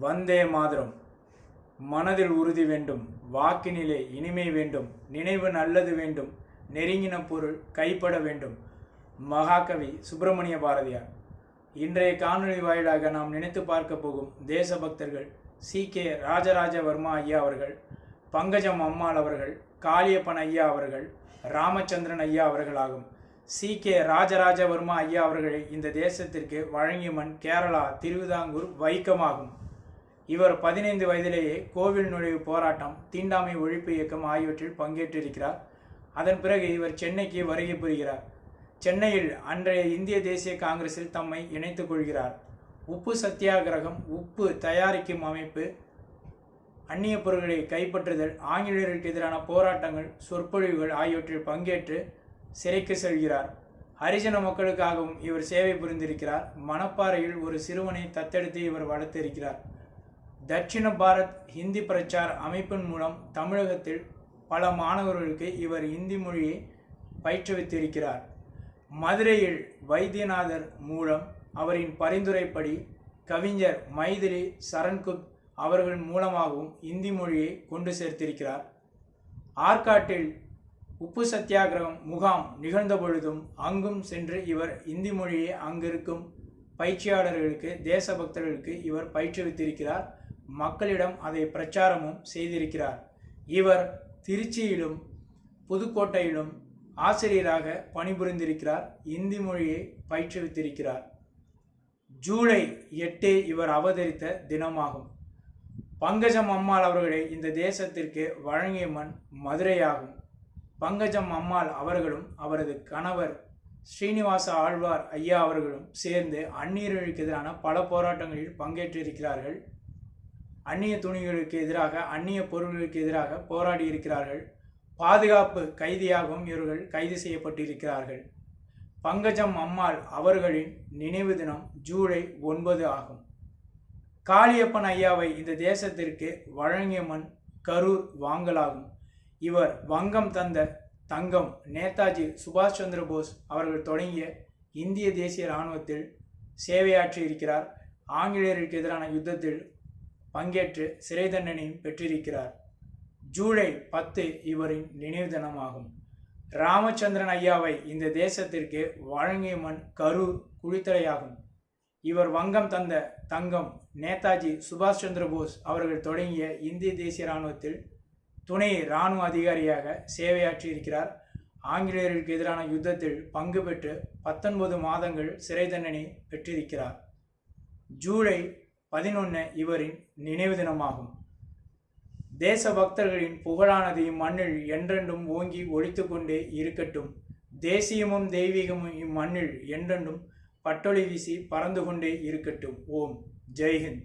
வந்தே மாதரம். மனதில் உறுதி வேண்டும். வாக்கினிலே இனிமை வேண்டும். நினைவு நல்லது வேண்டும். நெருங்கின பொருள் கைப்பட வேண்டும். மகாகவி சுப்பிரமணிய பாரதியார். இன்றைய காணொளி வாயிலாக நாம் நினைத்து பார்க்க போகும் தேசபக்தர்கள் சி. கே. ராஜராஜவர்மா ஐயா அவர்கள் பங்கஜம் அம்மாள் அவர்கள் காளியப்பன் ஐயா அவர்கள் ராமச்சந்திரன் ஐயா அவர்களாகும் சி. கே. ராஜராஜவர்மா ஐயா அவர்களை இந்த தேசத்திற்கு வழங்கிய மண் கேரளா திருவிதாங்கூர் வைக்கமாகும் இவர் பதினைந்து வயதிலேயே கோவில் நுழைவு போராட்டம் தீண்டாமை ஒழிப்பு இயக்கம் ஆகியவற்றில் பங்கேற்றிருக்கிறார். அதன் பிறகு இவர் சென்னைக்கு வருகை புரிகிறார். சென்னையில் அன்றைய இந்திய தேசிய காங்கிரஸில் தம்மை இணைத்துக் கொள்கிறார். உப்பு சத்தியாகிரகம் உப்பு தயாரிக்கும் அமைப்பு அந்நிய பொருட்களை கைப்பற்றுதல் ஆங்கிலேயருக்கு எதிரான போராட்டங்கள் சொற்பொழிவுகள் ஆகியவற்றில் பங்கேற்று சிறைக்கு செல்கிறார். ஹரிஜன மக்களுக்காகவும் இவர் சேவை புரிந்திருக்கிறார். மணப்பாறையில் ஒரு சிறுவனை தத்தெடுத்து இவர் வளர்த்திருக்கிறார். தட்சிண பாரத் ஹிந்தி பிரச்சார் அமைப்பின் மூலம் தமிழகத்தில் பல மாணவர்களுக்கு இவர் இந்தி மொழியை பயிற்றுவித்திருக்கிறார். மதுரையில் வைத்தியநாதர் மூலம் அவரின் பரிந்துரைப்படி கவிஞர் மைதிலி சரண்குப் அவர்கள் மூலமாகவும் இந்தி மொழியை கொண்டு சேர்த்திருக்கிறார். ஆற்காட்டில் உப்பு சத்தியாகிரகம் முகாம் நிகழ்ந்த பொழுதும் அங்கும் சென்று இவர் இந்தி மொழியை அங்கிருக்கும் பயிற்சியாளர்களுக்கு தேசபக்தர்களுக்கு இவர் பயிற்றுவித்திருக்கிறார். மக்களிடம் அதை பிரச்சாரமும் செய்திருக்கிறார். இவர் திருச்சியிலும் புதுக்கோட்டையிலும் ஆசிரியராக பணிபுரிந்திருக்கிறார். இந்தி மொழியை பயிற்றுவித்திருக்கிறார். ஜூலை எட்டு இவர் அவதரித்த தினமாகும். பங்கஜம் அம்மாள் அவர்களை இந்த தேசத்திற்கு வழங்கிய மண் மதுரையாகும். பங்கஜம் அம்மாள் அவர்களும் அவரது கணவர் ஸ்ரீனிவாச ஆழ்வார் ஐயா அவர்களும் சேர்ந்து அந்நீரழிக்கு எதிரான பல போராட்டங்களில் பங்கேற்றிருக்கிறார்கள். அந்நிய துணிகளுக்கு எதிராக அந்நிய பொருள்களுக்கு எதிராக போராடி இருக்கிறார்கள். பாதுகாப்பு கைதியாகவும் இவர்கள் கைது செய்யப்பட்டிருக்கிறார்கள். பங்கஜம் அம்மாள் அவர்களின் நினைவு தினம் ஜூலை ஒன்பது ஆகும். காளியப்பன் ஐயாவை இந்த தேசத்திற்கு வழங்கிய மண் கரூர் வாங்கலாகும். இவர் வங்கம் தந்த தங்கம் நேதாஜி சுபாஷ் சந்திர போஸ் அவர்கள் தொடங்கிய இந்திய தேசிய இராணுவத்தில் சேவையாற்றி இருக்கிறார் ஆங்கிலேயருக்கு எதிரான யுத்தத்தில் பங்கேற்று சிறை தண்டனையும் பெற்றிருக்கிறார். ஜூலை பத்து இவரின் நினைவு தினமாகும். ராமச்சந்திரன் ஐயாவை இந்த தேசத்திற்கு வழங்கிய மண் கரு குழித்தலையாகும். இவர் வங்கம் தந்த தங்கம் நேதாஜி சுபாஷ் சந்திர போஸ் அவர்கள் தொடங்கிய இந்திய தேசிய இராணுவத்தில் துணை இராணுவ அதிகாரியாக சேவையாற்றி இருக்கிறார் ஆங்கிலேயர்களுக்கு எதிரான யுத்தத்தில் பங்கு பெற்று பத்தொன்பது மாதங்கள் சிறை தண்டனை பெற்றிருக்கிறார். ஜூலை பதினொன்று இவரின் நினைவு தினமாகும். தேச பக்தர்களின் புகழானது இம்மண்ணில் என்றென்றும் ஓங்கி ஒழித்து கொண்டே இருக்கட்டும். தேசியமும் தெய்வீகமும் இம்மண்ணில் என்றென்றும் பட்டொளி வீசி பறந்து கொண்டே இருக்கட்டும். ஓம். ஜெய்ஹிந்த்.